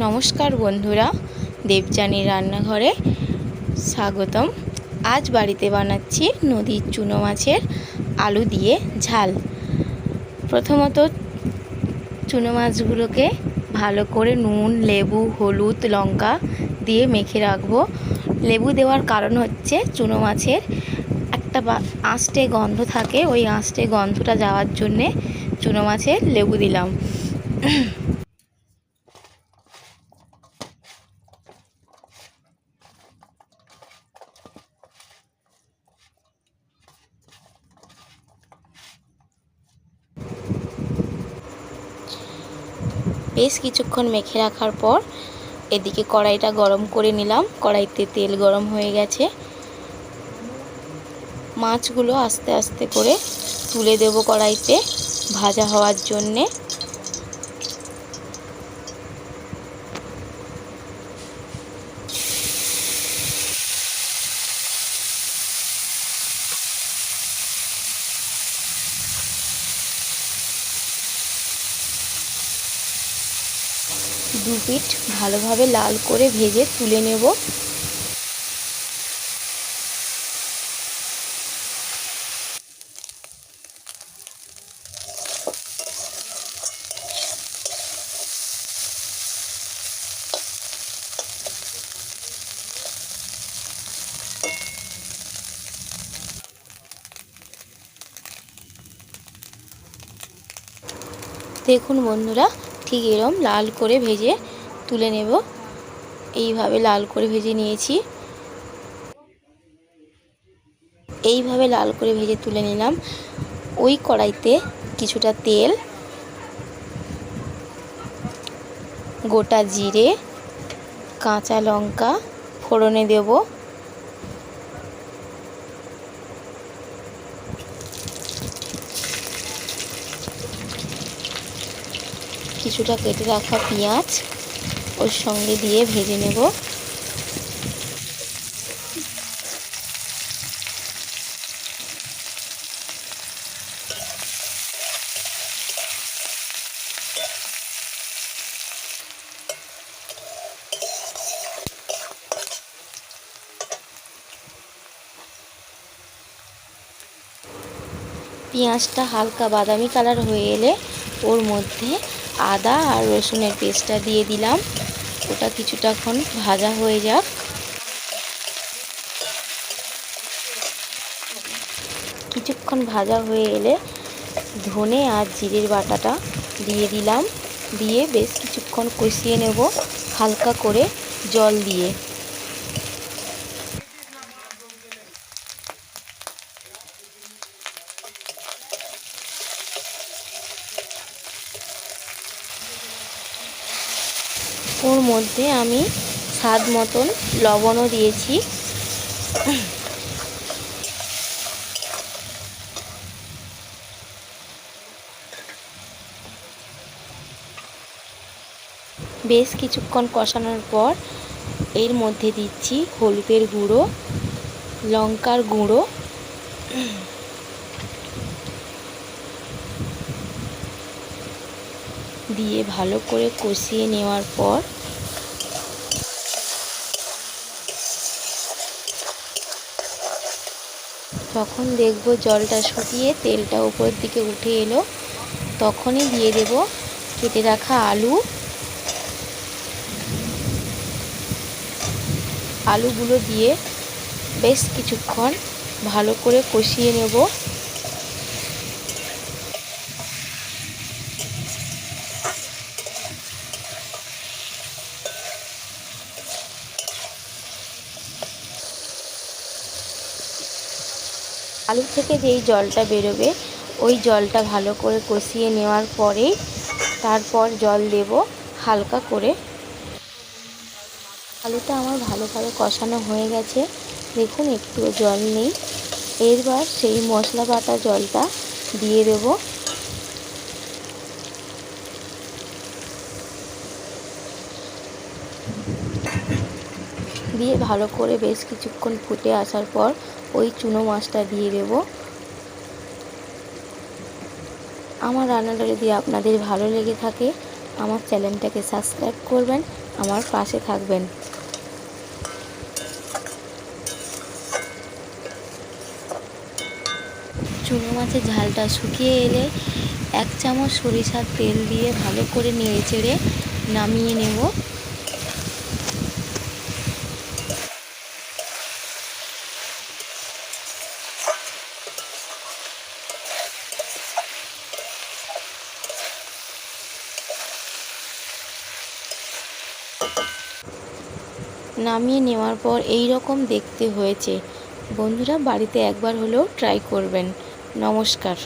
নমস্কার বন্ধুরা দেবযানী রান্নাঘরে স্বাগতম। আজ বাড়িতে বানাচ্ছি নদীর চুনো মাছের আলু দিয়ে ঝাল। প্রথমত চুনো মাছগুলোকে ভালো করে নুন, লেবু, হলুদ, লঙ্কা দিয়ে মেখে রাখব। লেবু দেওয়ার কারণ হচ্ছে চুনো মাছের একটা আঁশটে গন্ধ থাকে, ওই আঁশটে গন্ধটা যাওয়ার জন্যে চুনো মাছের লেবু দিলাম। বেশ কিছুক্ষণ মেখে রাখার পর এদিকে কড়াইটা গরম করে নিলাম। কড়াইতে তেল গরম হয়ে গেছে। মাছগুলো আস্তে আস্তে করে তুলে দেব কড়াইতে। ভাজা হওয়ার জন্যে। দু পিঠ ভালোভাবে লাল করে ভেজে তুলে নেব। দেখুন বন্ধুরা ঠিক এরম লাল করে ভেজে তুলে নেব। এইভাবে লাল করে ভেজে নিয়েছি। এইভাবে লাল করে ভেজে তুলে নিলাম। ওই কড়াইতে কিছুটা তেল, গোটা জিরে, কাঁচা লঙ্কা ফোড়নে দেবো। কিছুটা কেটে রাখা পেঁয়াজ, ওর সঙ্গে দিয়ে ভেজে নেব। পেঁয়াজটা হালকা বাদামি কালার হয়ে এলে ওর মধ্যে আদা আর রসুনের পেস্টটা দিয়ে দিলাম। ওটা কিছুটাক্ষণ ভাজা হয়ে যাক। কিছুক্ষণ ভাজা হয়ে এলে ধনে আর জিরের বাটাটা দিয়ে দিলাম। দিয়ে বেশ কিছুক্ষণ কষিয়ে নেব হালকা করে জল দিয়ে। ওর মধ্যে আমি স্বাদ মতন লবণও দিয়েছি। বেশ কিছুক্ষণ কষানোর পর এর মধ্যে দিচ্ছি হলুদের গুঁড়ো, লঙ্কার গুঁড়ো। দিয়ে ভালো করে কষিয়ে নেওয়ার পর তখন দেখব জলটা শুকিয়ে তেলটা উপরের দিকে উঠে এলো। তখনই দিয়ে দেব কেটে রাখা আলু। আলুগুলো দিয়ে বেশ কিছুক্ষণ ভালো করে কষিয়ে নেব। আলু থেকে যেই জলটা বেরোবে, ওই জলটা ভালো করে কষিয়ে নেওয়ার পরে তারপর জল দেব হালকা করে। আলুটা আমার ভালোভাবে কষানো হয়ে গেছে। দেখুন একটু জল নেই। এরবার সেই মশলা বাটা জলটা দিয়ে দেব। দিয়ে ভালো করে বেশ কিছুক্ষণ ফুটে আসার পর ওই চুনো মাছটা দিয়ে দেব। আমার রান্নাটা যদি আপনাদের ভালো লেগে থাকে, আমার চ্যানেলটাকে সাবস্ক্রাইব করবেন, আমার পাশে থাকবেন। চুনো মাছের ঝালটা শুকিয়ে এলে এক চামচ সরিষার তেল দিয়ে ভালো করে নেড়ে চেড়ে নামিয়ে নেব। নামিয়ে নেওয়ার পর এই রকম দেখতে হয়েছে। বন্ধুরা বাড়িতে একবার হলেও ট্রাই করবেন। নমস্কার।